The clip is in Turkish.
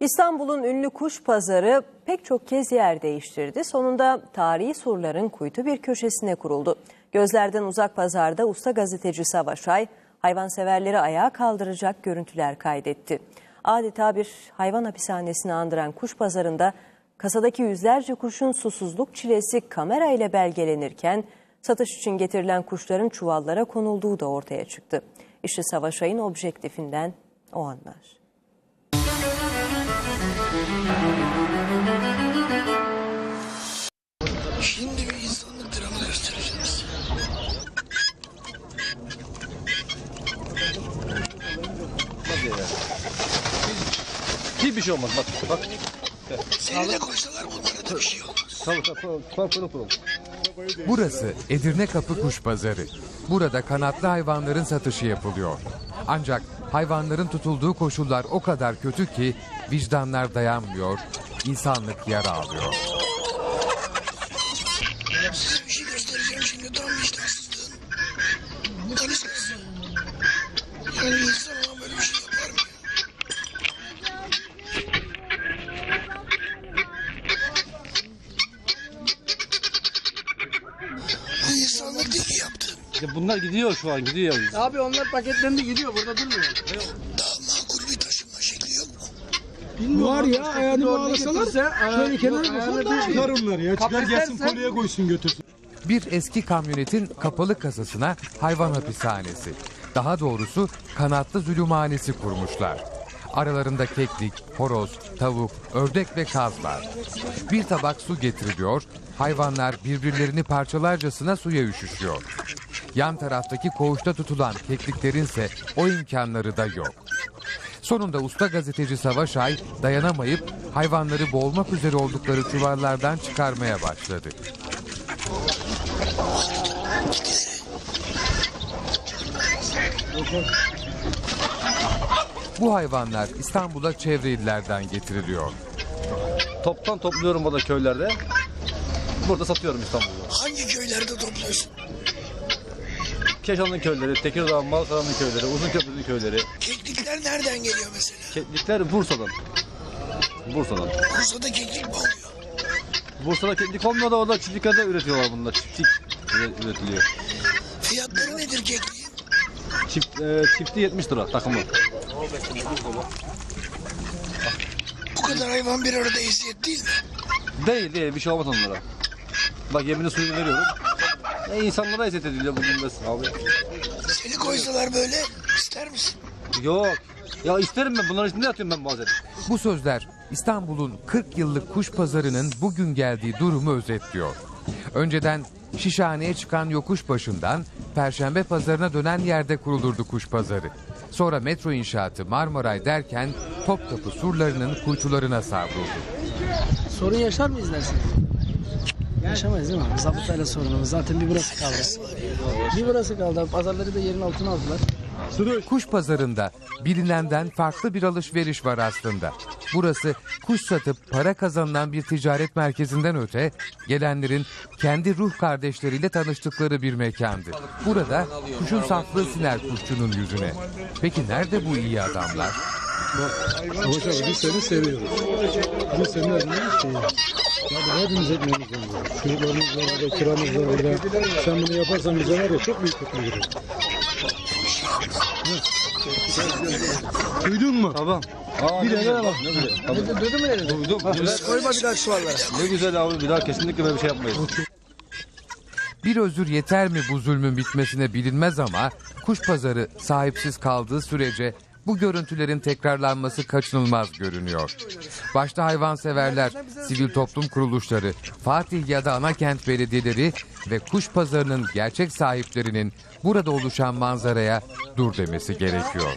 İstanbul'un ünlü kuş pazarı pek çok kez yer değiştirdi. Sonunda tarihi surların kuytu bir köşesine kuruldu. Gözlerden uzak pazarda usta gazeteci Savaş Ay, hayvanseverleri ayağa kaldıracak görüntüler kaydetti. Adeta bir hayvan hapishanesini andıran kuş pazarında kasadaki yüzlerce kuşun susuzluk çilesi kamera ile belgelenirken satış için getirilen kuşların çuvallara konulduğu da ortaya çıktı. İşte Savaş Ay'ın objektifinden o anlar. Şimdi bir insanlık dramı göstereceğiz. Hiçbir şey olmaz bak bak. Seni de koysalar bunlara da bir şey olmaz. Tamam tamam tamam pırıl pırıl. Burası Edirne Kapı Kuş Pazarı. Burada kanatlı hayvanların satışı yapılıyor. Ancak hayvanların tutulduğu koşullar o kadar kötü ki vicdanlar dayanmıyor, insanlık yara alıyor. İşte bunlar gidiyor şu an gidiyor. Abi onlar paketlendi gidiyor burada durmuyor. Daha makul bir taşınma şekli yok mu? Var ya ayağını bağlasalar şöyle kenara koysalar da Çıkar onları ya. Çıkar gelsin kolye koysun götürsün. Bir eski kamyonetin kapalı kasasına hayvan hapishanesi, daha doğrusu kanatlı zulümhanesi kurmuşlar. Aralarında keklik, horoz, tavuk, ördek ve kaz var. Bir tabak su getiriliyor, hayvanlar birbirlerini parçalarcasına suya üşüşüyor. Yan taraftaki koğuşta tutulan kekliklerinse o imkanları da yok. Sonunda usta gazeteci Savaş Ay dayanamayıp hayvanları boğulmak üzere oldukları çuvallardan çıkarmaya başladı. Bu hayvanlar İstanbul'a çevre illerden getiriliyor. Toptan topluyorum burada köylerde. Burada satıyorum İstanbul'da. Hangi köylerde topluyorsun? Keşan'ın köyleri, Tekirdağ, Malkara'nın köyleri, Uzunköprü'nün köyleri. Keklikler nereden geliyor mesela? Keklikler Bursa'dan. Bursa'dan. Bursa'da keklik mi oluyor? Bursa'da keklik olmuyor da orada çiftliklerde üretiyorlar bunlar. Çiftlik üre- üretiliyor. Fiyatları nedir kekliğin? Çift, e, çifti 70 lira takımı. Bu kadar hayvan bir arada eziyet değil mi? Değil değil bir şey olmaz onlara. Bak yemini suyunu veriyorum. E, insanlara eziyet ediliyor bugün bes abi. Seni koysalar böyle ister misin? Yok. Ya isterim ben bunların içinde yatıyorum ben bazen. Bu sözler İstanbul'un 40 yıllık kuş pazarının bugün geldiği durumu özetliyor. Önceden Şişhane'ye çıkan yokuş başından Perşembe pazarına dönen yerde kurulurdu kuş pazarı. Sonra metro inşaatı Marmaray derken Topkapı surlarının kuytularına savruldu. sorun yaşar mıyız dersin? Yaşamayız değil mi? Zabıtayla sorunumuz zaten bir burası kaldı. Bir burası kaldı. Pazarları da yerin altına aldılar. Kuş pazarında bilinenden farklı bir alışveriş var aslında. Burası kuş satıp para kazanılan bir ticaret merkezinden öte gelenlerin kendi ruh kardeşleriyle tanıştıkları bir mekandı. Burada kuşun saflığı siner kuşçunun yüzüne. Peki nerede bu iyi adamlar? Abi biz seni seviyoruz. Biz senin adına şey yani hepimiz ekmeğimiz var. Çocuklarımız var burada, kiramız var burada. Sen bunu yaparsan bize var ya çok büyük mutlu olur. Duydun mu? Tamam. Aa, Bir güzel, bak. Ne güzel. Tamam. Duydun mu dedi? Duydum. Güzel. Koyma bir daha çuvallara. Ne güzel abi bir daha kesinlikle böyle bir şey yapmayız. Bir özür yeter mi bu zulmün bitmesine bilinmez ama kuş pazarı sahipsiz kaldığı sürece bu görüntülerin tekrarlanması kaçınılmaz görünüyor. Başta hayvanseverler, sivil toplum kuruluşları, Fatih ya da Anakent belediyeleri ve kuş pazarının gerçek sahiplerinin burada oluşan manzaraya dur demesi gerekiyor.